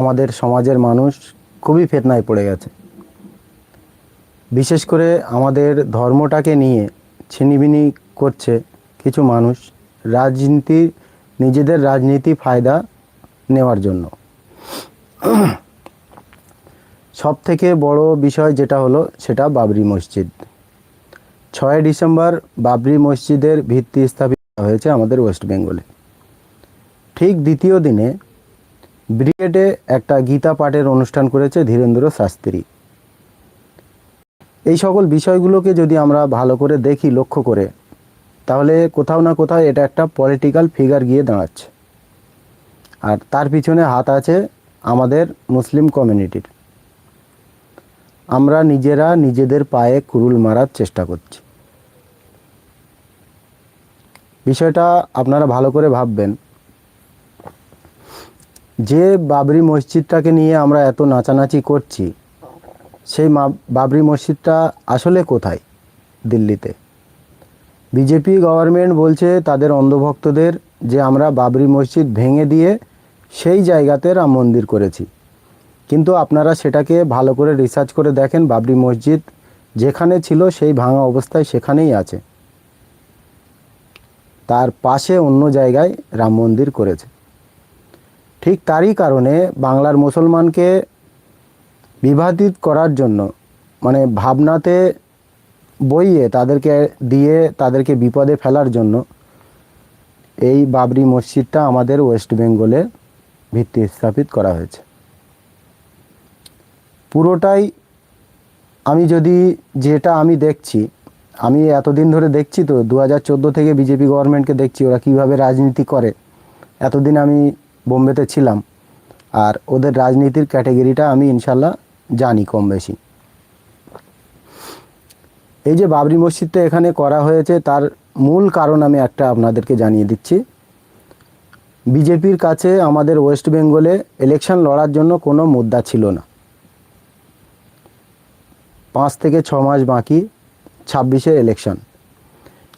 আমাদের সমাজের মানুষ খুবই ফেতনায় পড়ে গেছে। বিশেষ করে আমাদের ধর্মটাকে নিয়ে ছিনিবিনি করছে কিছু মানুষ রাজনীতি, নিজেদের রাজনীতি ফায়দা নেওয়ার জন্য। সব থেকে বড় বিষয় যেটা হলো সেটা বাবরি মসজিদ। ছয় ডিসেম্বর বাবরি মসজিদের ভিত্তি স্থাপিত হয়েছে আমাদের ওয়েস্ট বেঙ্গলে। ঠিক দ্বিতীয় দিনে ব্রিগেডে একটা গীতা পাঠের অনুষ্ঠান করেছে ধীরেন্দ্র শাস্ত্রী। এই সকল বিষয়গুলোকে যদি আমরা ভালো করে দেখি, লক্ষ্য করে, তাহলে কোথাও না কোথাও এটা একটা পলিটিক্যাল ফিগার গিয়ে দাঁড়াচ্ছে। আর তার পিছনে হাত আছে আমাদের মুসলিম কমিউনিটির আমরা নিজেরা নিজেদের পায়ে কুরুল মারার চেষ্টা করছি। বিষয়টা আপনারা ভালো করে ভাববেন। যে বাবরি মসজিদটাকে নিয়ে আমরা এত নাচানাচি করছি, সেই বাবরি মসজিদটা আসলে কোথায়? দিল্লিতে। বিজেপি গভর্নমেন্ট বলছে তাদের অন্ধভক্তদের যে আমরা বাবরি মসজিদ ভেঙে দিয়ে সেই জায়গাতে রাম মন্দির করেছি। কিন্তু আপনারা সেটাকে ভালো করে রিসার্চ করে দেখেন, বাবরি মসজিদ যেখানে ছিল সেই ভাঙা অবস্থায় সেখানেই আছে। তার পাশে অন্য জায়গায় রাম মন্দির করেছে। ঠিক তারই কারণে বাংলার মুসলমানকে বিভাজিত করার জন্য মানে ভাবনাতে বইয়ে তাদেরকে দিয়ে তাদেরকে বিপদে ফেলার জন্য এই বাবরি মসজিদটা আমাদের ওয়েস্ট বেঙ্গলে ভিত্তি স্থাপিত করা হয়েছে। পুরোটাই আমি যদি যেটা আমি দেখছি, আমি এতদিন ধরে দেখছি তো, দু হাজার চোদ্দ থেকে বিজেপি গভর্নমেন্টকে দেখছি ওরা কীভাবে রাজনীতি করে, এতদিন আমি বোম্বেতে ছিলাম। আর ওদের রাজনীতির ক্যাটাগরিটা আমি ইনশাল্লাহ জানি কম বেশি। এই যে বাবরি মসজিদটা এখানে করা হয়েছে, তার মূল কারণ আমি একটা আপনাদেরকে জানিয়ে দিচ্ছি। বিজেপির কাছে আমাদের ওয়েস্ট বেঙ্গলে ইলেকশন লড়ার জন্য কোনো মুদ্রা ছিল না। পাঁচ থেকে ছ মাস বাকি, ছাব্বিশে ইলেকশন।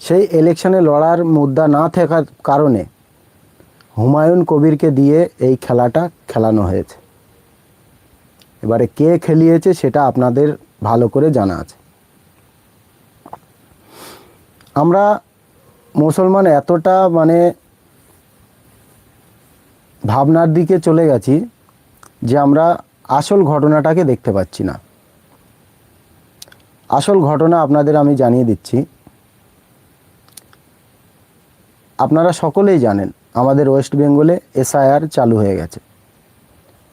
সেই ইলেকশনে লড়ার মুদ্রা না থাকার কারণে হুমায়ুন কবিরকে দিয়ে এই খেলাটা খেলানো হয়েছে। এবারে কে খেলিয়েছে সেটা আপনাদের ভালো করে জানা আছে। আমরা মুসলমান এতটা মানে ভাবনার দিকে চলে গেছি যে আমরা আসল ঘটনাটাকে দেখতে পাচ্ছি না। আসল ঘটনা আপনাদের আমি জানিয়ে দিচ্ছি। আপনারা সকলেই জানেন আমাদের ওয়েস্ট বেঙ্গলে এসআইআর চালু হয়ে গেছে।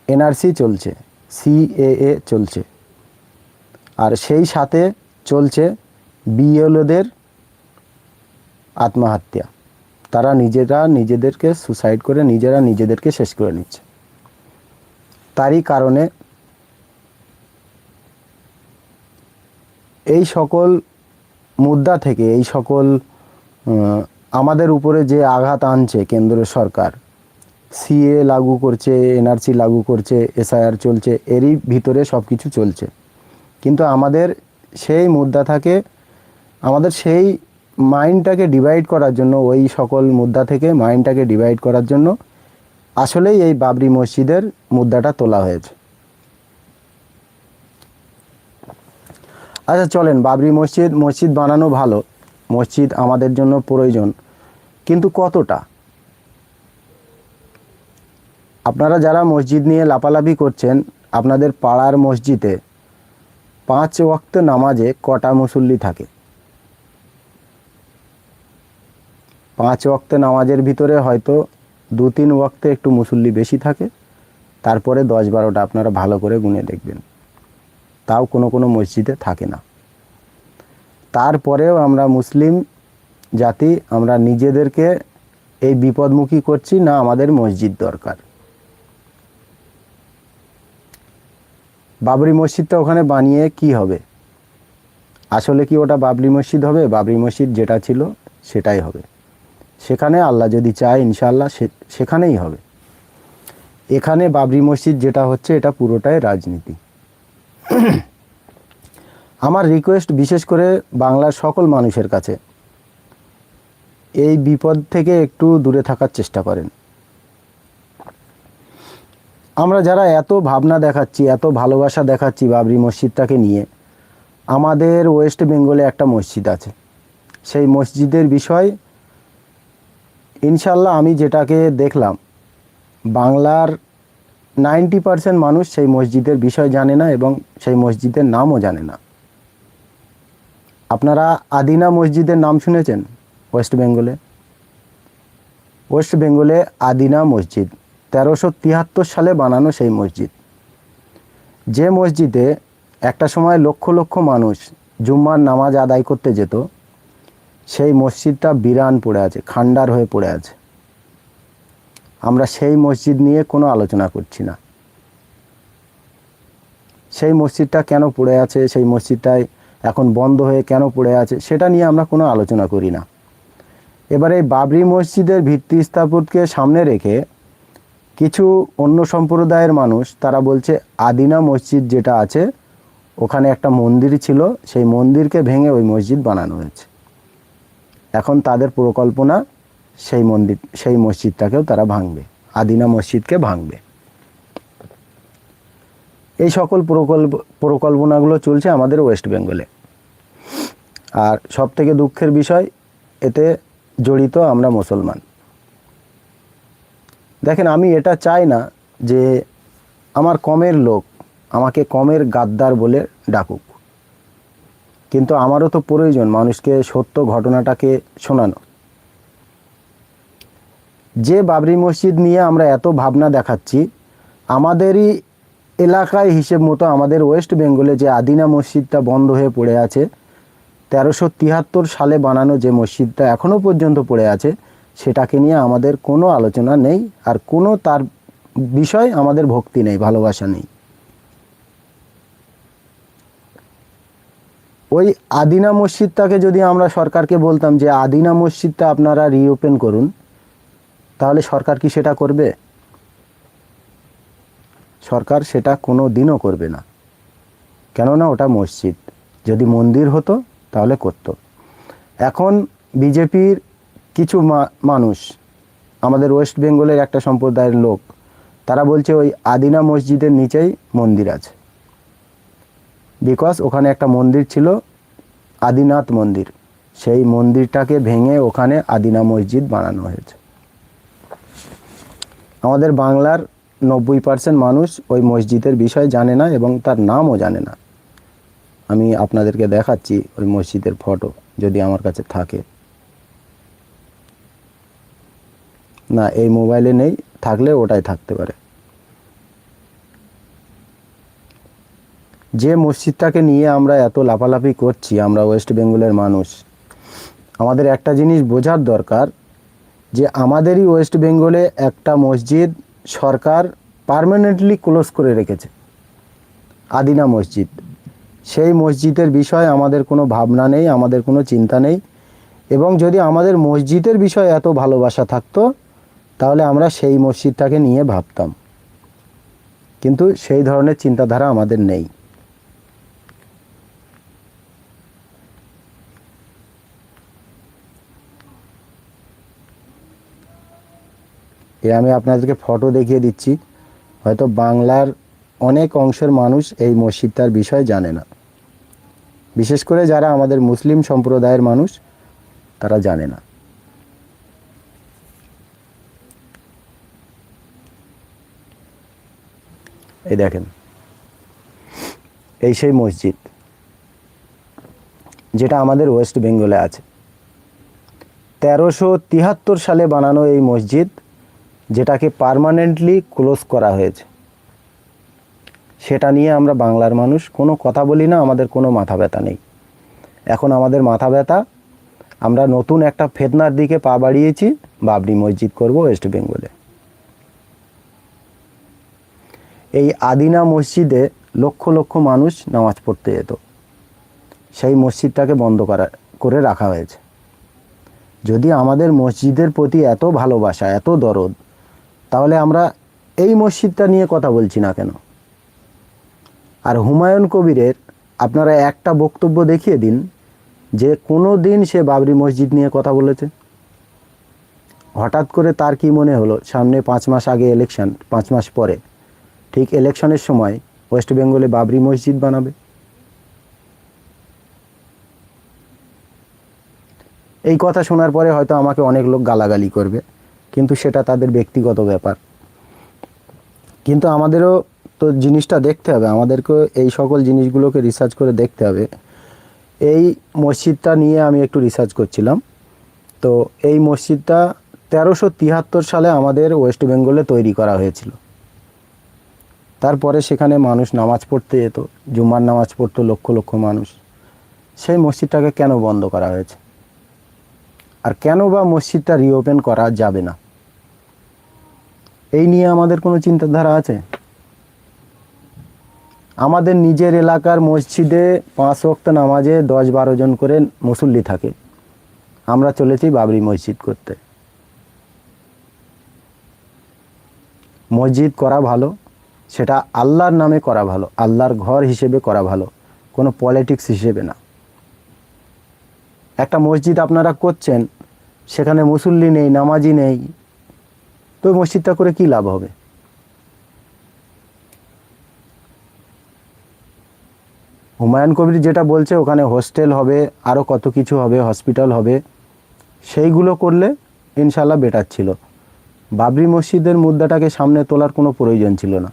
এনআরসি চলছে, সিএএ চলছে। আর সেই সাথে চলছে বিএলওদের আত্মহত্যা। তারা নিজেরা নিজেদেরকে সুসাইড করে নিজেরা নিজেদেরকে শেষ করে নিচ্ছে। তারই কারণে এই সকল মুদ্রা থেকে, এই সকল আমাদের উপরে যে আঘাত আনছে কেন্দ্র সরকার, সিএ লাগু করছে, এনআরসি লাগু করছে, এসআইআর চলছে, এরই ভিতরে সব কিছু চলছে। কিন্তু আমাদের সেই মুদ্রা থাকে আমাদের সেই মাইন্ডটাকে ডিভাইড করার জন্য, ওই সকল মুদ্রা থেকে মাইন্ডটাকে ডিভাইড করার জন্য আসলেই এই বাবরি মসজিদের মুদ্রাটা তোলা হয়েছে। আচ্ছা চলেন বাবরি মসজিদ মসজিদ বানানো ভালো। মসজিদ আমাদের জন্য প্রয়োজন। কিন্তু কতটা? আপনারা যারা মসজিদ নিয়ে লাপালাপি করছেন, আপনাদের পাড়ার মসজিদে পাঁচ ওয়াক্ত নামাজে কটা মুসল্লি থাকে? পাঁচ ওয়াক্ত নামাজের ভিতরে হয়তো দু তিন ওয়াক্তে একটু মুসল্লি বেশি থাকে, তারপরে দশ বারোটা আপনারা ভালো করে গুনে দেখবেন। তাও কোনো কোনো মসজিদে থাকে না। তারপরেও আমরা মুসলিম জাতি, আমরা নিজেদেরকে এই বিপদমুখী করছি, না আমাদের মসজিদ দরকার। বাবরি মসজিদটা ওখানে বানিয়ে কি হবে? আসলে কি ওটা বাবরি মসজিদ হবে? বাবরি মসজিদ যেটা ছিল, সেটাই হবে। সেখানে আল্লাহ যদি চায় ইনশাল্লাহ সেখানেই হবে। এখানে বাবরি মসজিদ যেটা হচ্ছে, এটা পুরোটাই রাজনীতি। আমার রিকোয়েস্ট বিশেষ করে বাংলার সকল মানুষের কাছে, এই বিপদ থেকে একটু দূরে থাকার চেষ্টা করেন। আমরা যারা এত ভাবনা দেখাচ্ছি, এত ভালোবাসা দেখাচ্ছি বাবরি মসজিদটাকে নিয়ে, আমাদের ওয়েস্ট বেঙ্গলে একটা মসজিদ আছে। সেই মসজিদের বিষয়, ইনশাল্লাহ আমি যেটাকে দেখলাম, বাংলার নাইনটি পারসেন্ট মানুষ সেই মসজিদের বিষয় জানে না এবং সেই মসজিদের নামও জানে না। আপনারা আদিনা মসজিদের নাম শুনেছেন? ওয়েস্ট বেঙ্গলে ওয়েস্ট বেঙ্গলে আদিনা মসজিদ, তেরোশো তিয়াত্তর সালে বানানো সেই মসজিদ। যে মসজিদে একটা সময় লক্ষ লক্ষ মানুষ জুম্মার নামাজ আদায় করতে যেত, সেই মসজিদটা বিরান পড়ে আছে, খান্ডার হয়ে পড়ে আছে। আমরা সেই মসজিদ নিয়ে কোনো আলোচনা করছি না। সেই মসজিদটা কেন পড়ে আছে? সেই মসজিদটায় এখন বন্ধ হয়ে কেন পড়ে আছে সেটা নিয়ে আমরা কোনো আলোচনা করি না। এবার এই বাবরি মসজিদের ভিত্তি স্থাপত্যকে সামনে রেখে কিছু অন্য সম্প্রদায়ের মানুষ তারা বলছে আদিনা মসজিদ যেটা আছে, ওখানে একটা মন্দির ছিল, সেই মন্দিরকে ভেঙে ওই মসজিদ বানানো হয়েছে। এখন তাদের পরিকল্পনা সেই মন্দির, সেই মসজিদটাকেও তারা ভাঙবে, আদিনা মসজিদকে ভাঙবে। এই সকল প্রকল্প, পরিকল্পনাগুলো চলছে আমাদের ওয়েস্ট বেঙ্গলে। আর সব থেকে দুঃখের বিষয়, এতে জড়িত আমরা মুসলমান। দেখেন, আমি এটা চাই না যে আমার কমের লোক আমাকে কমের গাদ্দার বলে ডাকুক। কিন্তু আমারও তো প্রয়োজন মানুষকে সত্য ঘটনাটাকে শোনানো। যে বাবরি মসজিদ নিয়ে আমরা এত ভাবনা দেখাচ্ছি, আমাদেরই এলাকায় হিসেব মতো আমাদের ওয়েস্ট বেঙ্গলে যে আদিনা মসজিদটা বন্ধ হয়ে পড়ে আছে, তেরোশো তিয়াত্তর সালে বানানো যে মসজিদটা এখনও পর্যন্ত পড়ে আছে, সেটাকে নিয়ে আমাদের কোনো আলোচনা নেই আর কোনো তার বিষয় আমাদের ভক্তি নেই, ভালোবাসা নেই। ওই আদিনা মসজিদটাকে যদি আমরা সরকারকে বলতাম যে আদিনা মসজিদটা আপনারা রিওপেন করুন, তাহলে সরকার কি সেটা করবে? সরকার সেটা কোনো দিনও করবে না। কেননা ওটা মসজিদ। যদি মন্দির হতো, তাহলে করত। এখন বিজেপির কিছু মানুষ, আমাদের ওয়েস্ট বেঙ্গলের একটা সম্প্রদায়ের লোক, তারা বলছে ওই আদিনা মসজিদের নিচেই মন্দির আছে। বিকজ ওখানে একটা মন্দির ছিল, আদিনাথ মন্দির। সেই মন্দিরটাকে ভেঙে ওখানে আদিনা মসজিদ বানানো হয়েছে। আমাদের বাংলার নব্বই পার্সেন্ট মানুষ ওই মসজিদের বিষয় জানে না এবং তার নামও জানে না। আমি আপনাদেরকে দেখাচ্ছি ওই মসজিদের ফটো যদি আমার কাছে থাকে। না, এই মোবাইলে নেই, থাকলে ওটাই থাকতে পারে। যে মসজিদটাকে নিয়ে আমরা এত লাফালাফি করছি, আমরা ওয়েস্ট বেঙ্গলের মানুষ, আমাদের একটা জিনিস বোঝার দরকার যে আমাদেরই ওয়েস্ট বেঙ্গলে একটা মসজিদ সরকার পারমানেন্টলি ক্লোজ করে রেখেছে। আদিনা মসজিদ। সেই মসজিদের বিষয়ে আমাদের কোনো ভাবনা নেই, আমাদের কোনো চিন্তা নেই। এবং যদি আমাদের মসজিদের বিষয়ে এত ভালোবাসা থাকতো, তাহলে আমরা সেই মসজিদটাকে নিয়ে ভাবতাম। কিন্তু সেই ধরনের চিন্তাধারা আমাদের নেই। এ আমি আপনাদেরকে ফটো দেখিয়ে দিচ্ছি। হয়তো বাংলার অনেক অংশের মানুষ এই মসজিদটার বিষয় জানে না। বিশেষ করে যারা আমাদের মুসলিম সম্প্রদায়ের মানুষ, তারা জানে না। এই দেখেন। এই সেই মসজিদ, যেটা আমাদের ওয়েস্ট বেঙ্গলে আছে। তেরোশো তিয়াত্তর সালে বানানো এই মসজিদ যেটাকে পার্মানেন্টলি ক্লোজ করা হয়েছে। সেটা নিয়ে আমরা বাংলার মানুষ কোনো কথা বলি না, আমাদের কোনো মাথা ব্যথা নেই। এখন আমাদের মাথা ব্যথা, আমরা নতুন একটা ফেতনার দিকে পা বাড়িয়েছি, বাবরি মসজিদ করব ওয়েস্ট বেঙ্গলে এই আদিনা মসজিদে লক্ষ লক্ষ মানুষ নামাজ পড়তে যেত। সেই মসজিদটাকে বন্ধ করা, করে রাখা হয়েছে। যদি আমাদের মসজিদের প্রতি এত ভালোবাসা, এত দরদ তাহলে আমরা এই মসজিদটা নিয়ে কথা বলছি না কেন? আর হুমায়ুন কবিরের আপনারা একটা বক্তব্য দেখিয়ে দিন যে কোনো দিন সে বাবরি মসজিদ নিয়ে কথা বলেছে। হঠাৎ করে তার কি মনে হলো? সামনে পাঁচ মাস আগে ইলেকশন পাঁচ মাস পরে। ঠিক ইলেকশনের সময় ওয়েস্ট বেঙ্গলে বাবরি মসজিদ বানাবে। এই কথা শোনার পরে হয়তো আমাকে অনেক লোক গালাগালি করবে। কিন্তু সেটা তাদের ব্যক্তিগত ব্যাপার। কিন্তু আমাদেরও তো জিনিসটা দেখতে হবে আমাদেরকে এই সকল জিনিসগুলোকে রিসার্চ করে দেখতে হবে। এই মসজিদটা নিয়ে আমি একটু রিসার্চ করছিলাম। তো এই মসজিদটা তেরোশো তিয়াত্তর সালে আমাদের ওয়েস্ট বেঙ্গলে তৈরি করা হয়েছিল। তারপরে সেখানে মানুষ নামাজ পড়তে যেত, জুম্মার নামাজ পড়তো লক্ষ লক্ষ মানুষ। সেই মসজিদটাকে কেন বন্ধ করা হয়েছে? আর কেন বা মসজিদটা রিওপেন করা যাবে না? এই নিয়ে আমাদের কোনো চিন্তাধারা আছে? আমাদের নিজের এলাকার মসজিদে পাঁচ ওয়াক্ত নামাজে দশ বারো জন করে মুসল্লি থাকে। আমরা চলেছি বাবরি মসজিদ করতে। মসজিদ করা ভালো, সেটা আল্লাহর নামে করা ভালো, আল্লাহর ঘর হিসেবে করা ভালো, কোনো পলিটিক্স হিসেবে না। একটা মসজিদ আপনারা করছেন, সেখানে মুসল্লি নেই, নামাজি নেই, তো মসজিদটা করে কি লাভ হবে? হুমায়ুন কবির যেটা বলছে, ওখানে হোস্টেল হবে আরও কত কিছু হবে, হসপিটাল হবে, সেইগুলো করলে ইনশাল্লাহ বেটার ছিল। বাবরি মসজিদের মুদ্রাটাকে সামনে তোলার কোনো প্রয়োজন ছিল না।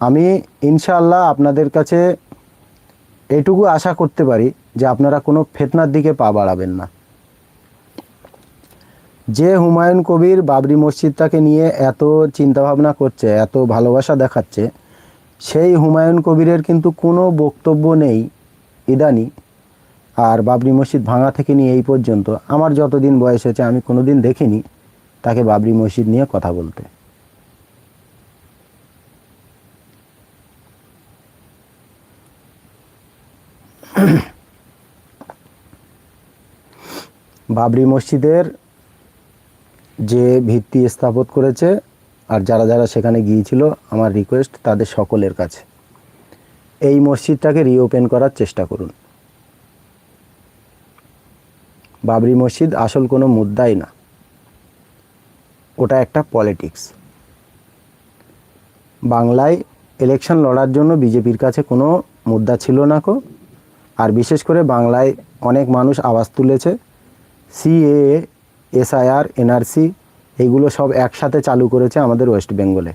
আমি ইনশাআল্লাহ আপনাদের কাছে এটুকু আশা করতে পারি যে আপনারা কোনো ফেতনার দিকে পা বাড়াবেন না। যে হুমায়ুন কবির বাবরি মসজিদটাকে নিয়ে এত চিন্তাভাবনা করছে, এত ভালোবাসা দেখাচ্ছে, সেই হুমায়ুন কবিরের কিন্তু কোনো বক্তব্য নেই ইদানি। আর বাবরি মসজিদ ভাঙা থেকে নিয়ে এই পর্যন্ত আমার যতদিন বয়স হয়েছে আমি কোনো দিন দেখিনি তাকে বাবরি মসজিদ নিয়ে কথা বলতে। বাবরি মসজিদের যে ভিত্তি স্থাপন করেছে আর যারা যারা সেখানে গিয়েছিল, আমার রিকোয়েস্ট তাদের সকলের কাছে। এই মসজিদটাকে রিওপেন করার চেষ্টা করুন। বাবরি মসজিদ আসল কোনো মুদ্রাই না। ওটা একটা পলিটিক্স বাংলায় ইলেকশন লড়ার জন্য বিজেপির কাছে কোনো মুদ্রা ছিল না কো। আর বিশেষ করে বাংলায় অনেক মানুষ আওয়াজ তুলেছে। সিএএ এসআইআর এনআরসি এইগুলো সব একসাথে চালু করেছে আমাদের ওয়েস্ট বেঙ্গলে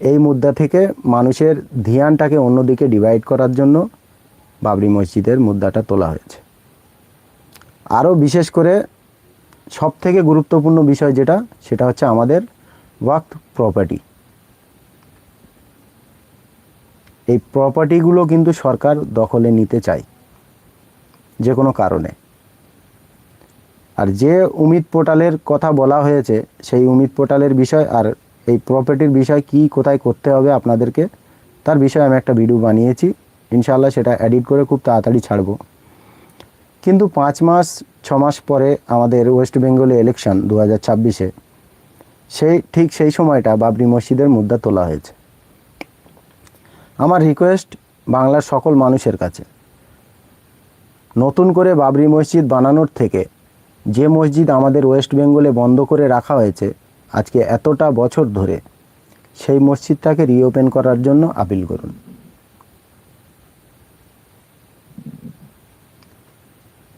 এই মুদ্রা থেকে মানুষের ধ্যানটাকে অন্যদিকে ডিভাইড করার জন্য বাবরি মসজিদের মুদ্রাটা তোলা হয়েছে। আরও বিশেষ করে সব থেকে গুরুত্বপূর্ণ বিষয় যেটা, সেটা হচ্ছে আমাদের ওয়াক্ত প্রপার্টি এই প্রপার্টিগুলো কিন্তু সরকার দখলে নিতে চায়, যে কোনো কারণে। আর যে উমিদ পোর্টালের কথা বলা হয়েছে, সেই উমিদ পোর্টালের বিষয় আর এই প্রপার্টির বিষয় কি কোথায় করতে হবে আপনাদেরকে, তার বিষয়ে আমি একটা ভিডিও বানিয়েছি। ইনশাআল্লাহ সেটা এডিট করে খুব তাড়াতাড়ি ছাড়বো। কিন্তু পাঁচ মাস, ছ মাস পরে আমাদের ওয়েস্ট বেঙ্গলে ইলেকশন দু হাজার সেই ঠিক সেই সময়টা বাবরি মসজিদের মুদ্রা তোলা হয়েছে। আমার রিকোয়েস্ট বাংলার সকল মানুষের কাছে। নতুন করে বাবরি মসজিদ বানানোর থেকে যে মসজিদ আমাদের ওয়েস্ট বেঙ্গলে বন্ধ করে রাখা হয়েছে আজকে এতটা বছর ধরে, সেই মসজিদটাকে রিওপেন করার জন্য আপিল করুন।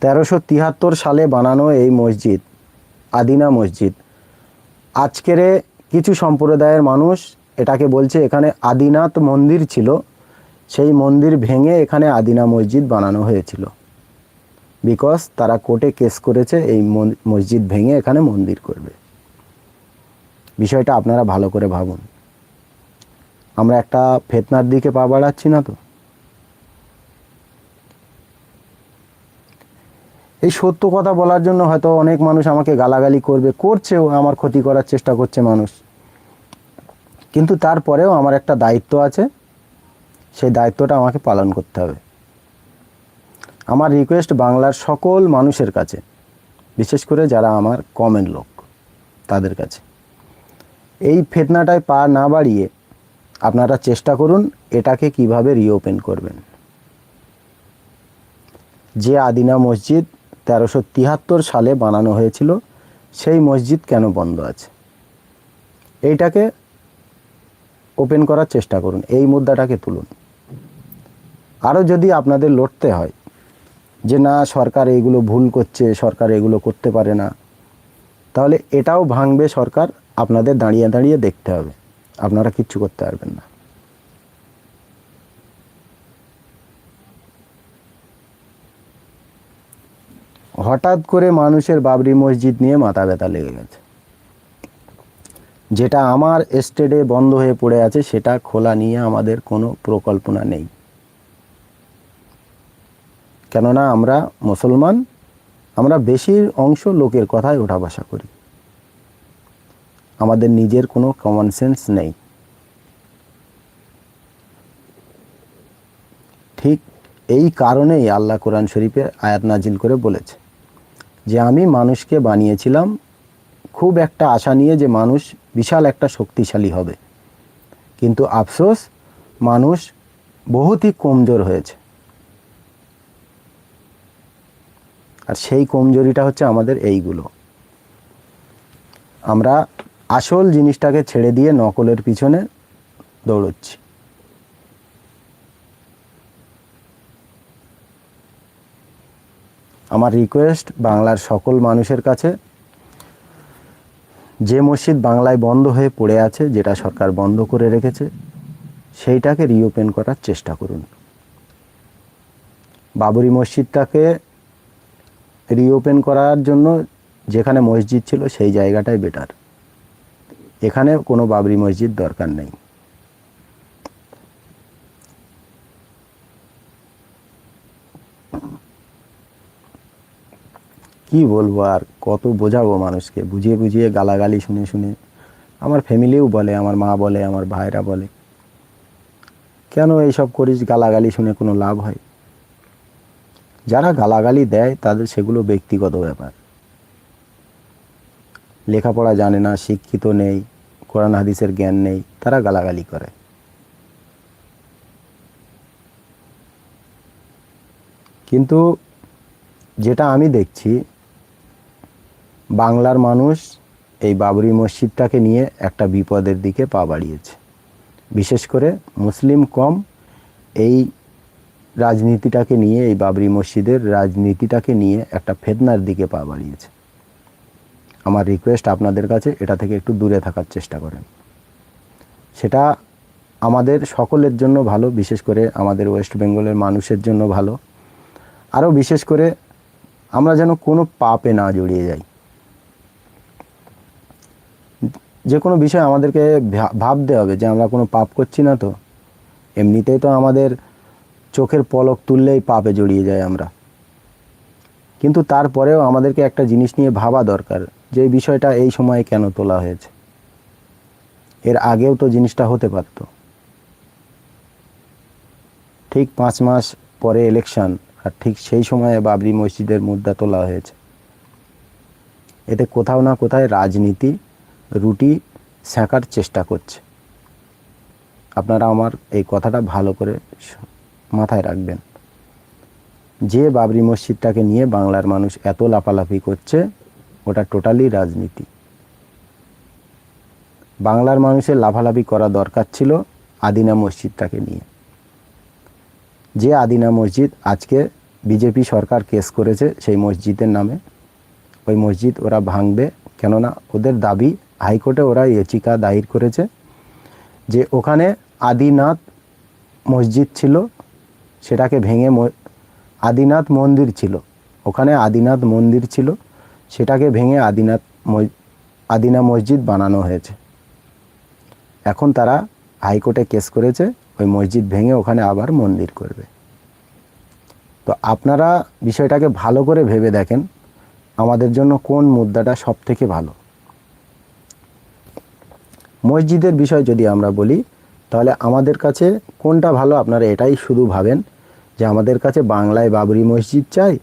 তেরোশো তিয়াত্তর সালে বানানো এই মসজিদ, আদিনা মসজিদ, আজকের কিছু সম্প্রদায়ের মানুষ এটাকে বলছে এখানে আদিনাথ মন্দির ছিল। সেই মন্দির ভেঙে এখানে আদিনা মসজিদ বানানো হয়েছিল। বিকজ তারা কোর্টে কেস করেছে, এই মসজিদ ভেঙে এখানে মন্দির করবে। বিষয়টা আপনারা ভালো করে ভাবুন। আমরা একটা ফেতনার দিকে পা বাড়াচ্ছি না তো? এই সত্য কথা বলার জন্য হয়তো অনেক মানুষ আমাকে গালাগালি করবে, করছেও, আমার ক্ষতি করার চেষ্টা করছে মানুষ। কিন্তু তারপরেও আমার একটা দায়িত্ব আছে, সেই দায়িত্বটা আমাকে পালন করতে হবে। আমার রিকোয়েস্ট বাংলার সকল মানুষের কাছে, বিশেষ করে যারা আমার কমেন্ট লোক, তাদের কাছে। এই ফেতনাটায় পা না বাড়িয়ে আপনারা চেষ্টা করুন এটাকে কীভাবে রিওপেন করবেন। যে আদিনা মসজিদ তেরোশো তিয়াত্তর সালে বানানো হয়েছিল, সেই মসজিদ কেন বন্ধ আছে? এইটাকে ওপেন করার চেষ্টা করুন, এই মুদ্রাটাকে তুলুন। আরও যদি আপনাদের লড়তে হয় যে না, সরকার এইগুলো ভুল করছে, সরকার এগুলো করতে পারে না, তাহলে এটাও ভাঙবে সরকার, আপনাদের দাঁড়িয়ে দাঁড়িয়ে দেখতে হবে। আপনারা কিচ্ছু করতে পারবেন না। হঠাৎ করে মানুষের বাবরি মসজিদ নিয়ে মাথা ব্যথা লেগে গেছে। যেটা আমার এস্টেটে বন্ধ হয়ে পড়ে আছে, সেটা খোলা নিয়ে আমাদের কোনো প্রকল্পনা নেই। কেননা আমরা মুসলমান, আমরা বেশির অংশ লোকের কথায় ওঠা বসা করি। আমাদের নিজের কোনো কমন সেন্স নেই। ঠিক এই কারণেই আল্লাহ কোরআন শরীফে আয়াত নাজিল করে বলেছে যে, আমি মানুষকে বানিয়েছিলাম, খুব একটা আশা নিয়ে যে মানুষ বিশাল একটা শক্তিশালী হবে। কিন্তু আফসোস, মানুষ বহুতই কমজোর হয়েছে। আর সেই কমজোরিটা হচ্ছে আমাদের এইগুলো। আমরা আসল জিনিসটাকে ছেড়ে দিয়ে নকলের পিছনে দৌড়চ্ছি। আমার রিকোয়েস্ট বাংলার সকল মানুষের কাছে যে মসজিদ বাংলায় বন্ধ হয়ে পড়ে আছে, যেটা সরকার বন্ধ করে রেখেছে, সেইটাকে রিওপেন করার চেষ্টা করুন। বাবরি মসজিদটাকে রিওপেন করার জন্য যেখানে মসজিদ ছিল, সেই জায়গাটাই বেটার এখানে কোনো বাবরি মসজিদ দরকার নেই। কি বলব আর কত বোঝাবো মানুষকে? বুঝিয়ে বুঝিয়ে গালাগালি শুনে শুনে। আমার ফ্যামিলিও বলে, আমার মা বলে, আমার ভাইরা বলে। কেন এইসব করিস? গালাগালি শুনে কোনো লাভ হয়? যারা গালাগালি দেয়, তাদের সেগুলো ব্যক্তিগত ব্যাপার। লেখাপড়া জানে না, শিক্ষিত নেই, কোরআন, হাদিসের জ্ঞান নেই, তারা গালাগালি করে। কিন্তু যেটা আমি দেখছি বাংলার মানুষ এই বাবরি মসজিদটাকে নিয়ে একটা বিপদের দিকে পা বাড়িয়েছে। বিশেষ করে মুসলিম কম এই রাজনীতিটাকে নিয়ে, এই বাবরি মসজিদের রাজনীতিটাকে নিয়ে একটা ফেতনার দিকে পা বাড়িয়েছে। আমার রিকোয়েস্ট আপনাদের কাছে, এটা থেকে একটু দূরে থাকার চেষ্টা করেন। সেটা আমাদের সকলের জন্য ভালো, বিশেষ করে আমাদের ওয়েস্ট বেঙ্গলের মানুষের জন্য ভালো। আরও বিশেষ করে আমরা যেন কোনো পাপে না জড়িয়ে যাই। যে কোনো বিষয় আমাদেরকে ভাবতে হবে যে আমরা কোনো পাপ করছি না তো। এমনিতেই তো আমাদের চোখের পলক তুললেই পাপে জড়িয়ে যায় আমরা। কিন্তু তারপরেও আমাদেরকে একটা জিনিস নিয়ে ভাবা দরকার যে বিষয়টা এই সময়ে কেন তোলা হয়েছে। এর আগেও তো জিনিসটা হতে পারত। ঠিক পাঁচ মাস পরে ইলেকশন আর ঠিক সেই সময়ে বাবরি মসজিদের মুদ্রা তোলা হয়েছে। এতে কোথাও না কোথায় রাজনীতি রুটি সেঁকার চেষ্টা করছে। আপনারা আমার এই কথাটা ভালো করে মাথায় রাখবেন। যে বাবরি মসজিদটাকে নিয়ে বাংলার মানুষ এত লাফালাফি করছে, ওটা টোটালি রাজনীতি। বাংলার মানুষের লাফালাফি করা দরকার ছিল আদিনা মসজিদটাকে নিয়ে। যে আদিনা মসজিদ আজকে বিজেপি সরকার কেস করেছে সেই মসজিদের নামে, ওই মসজিদ ওরা ভাঙবে, কেননা ওদের দাবি হাইকোর্টে ওরা ইয়াচিকা দায়ের করেছে যে ওখানে আদিনাথ মসজিদ ছিল, সেটাকে ভেঙে আদিনাথ মন্দির ছিল। ওখানে আদিনাথ মন্দির ছিল, সেটাকে ভেঙে আদিনাথ আদিনা মসজিদ বানানো হয়েছে। এখন তারা হাইকোর্টে কেস করেছে, ওই মসজিদ ভেঙে ওখানে আবার মন্দির করবে। তো আপনারা বিষয়টাকে ভালো করে ভেবে দেখেন, আমাদের জন্য কোন মুদ্রাটা সব থেকে ভালো। মসজিদের বিষয় যদি আমরা বলি, তাহলে আমাদের কাছে কোনটা ভালো আপনারা এটাই শুধু ভাবেন যে আমাদের কাছে বাংলায় বাবরি মসজিদ চাই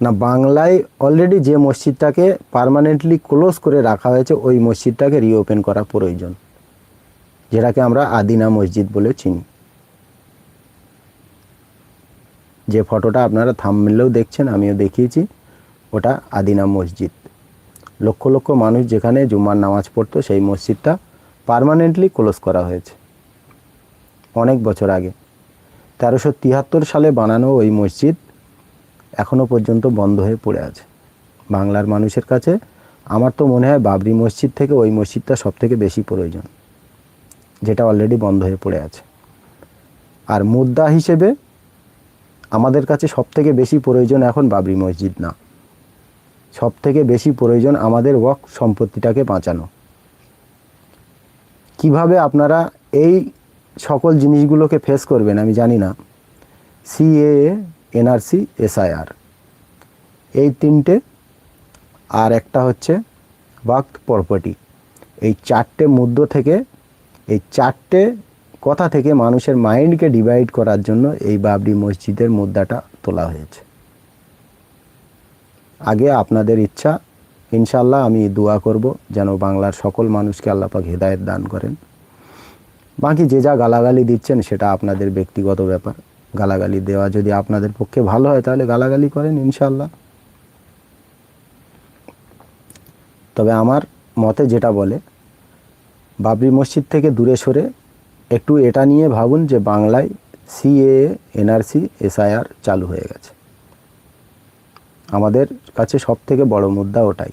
না বাংলায় অলরেডি যে মসজিদটাকে পার্মানেন্টলি ক্লোজ করে রাখা হয়েছে, ওই মসজিদটাকে রিওপেন করা প্রয়োজন, যেটাকে আমরা আদিনা মসজিদ বলে চিনি। যে ফটোটা আপনারা থামমেলেও দেখছেন, আমিও দেখিয়েছি, ওটা আদিনা মসজিদ। লক্ষ লক্ষ মানুষ যেখানে জুম্মার নামাজ পড়তো, সেই মসজিদটা পার্মানেন্টলি ক্লোজ করা হয়েছে। অনেক বছর আগে। তেরোশো তিয়াত্তর সালে বানানো ওই মসজিদ এখনও পর্যন্ত বন্ধ হয়ে পড়ে আছে। বাংলার মানুষের কাছে আমার তো মনে হয় বাবরি মসজিদ থেকে ওই মসজিদটা সব থেকে বেশি প্রয়োজন, যেটা অলরেডি বন্ধ হয়ে পড়ে আছে। আর মুদ্রা হিসেবে আমাদের কাছে সব থেকে বেশি প্রয়োজন এখন বাবরি মসজিদ না। সব থেকে বেশি প্রয়োজন আমাদের ওয়াক সম্পত্তিটাকে বাঁচানো। কীভাবে আপনারা এই সকল জিনিসগুলোকে ফেস করবেন আমি জানি না। সিএএ এনআরসি এসআইআর এই তিনটে আর একটা হচ্ছে ওয়াক্ত প্রপার্টি এই চারটে মুদ্র থেকে, এই চারটে কথা থেকে মানুষের মাইন্ডকে ডিভাইড করার জন্য এই বাবরি মসজিদের মুদ্রাটা তোলা হয়েছে। আগে আপনাদের ইচ্ছা ইনশাল্লাহ আমি দোয়া করব যেন বাংলার সকল মানুষকে আল্লাপাক হেদায়েত দান করেন। বাকি যে যা গালাগালি দিচ্ছেন সেটা আপনাদের ব্যক্তিগত ব্যাপার। গালাগালি দেওয়া যদি আপনাদের পক্ষে ভালো হয় তাহলে গালাগালি করেন ইনশাল্লাহ তবে আমার মতে যেটা বলে, বাবরি মসজিদ থেকে দূরে সরে একটু এটা নিয়ে ভাবুন যে বাংলায় সিএ এনআরসি, এসআইআর চালু হয়ে গেছে। আমাদের কাছে সব থেকে বড় মুদ্রা ওটাই।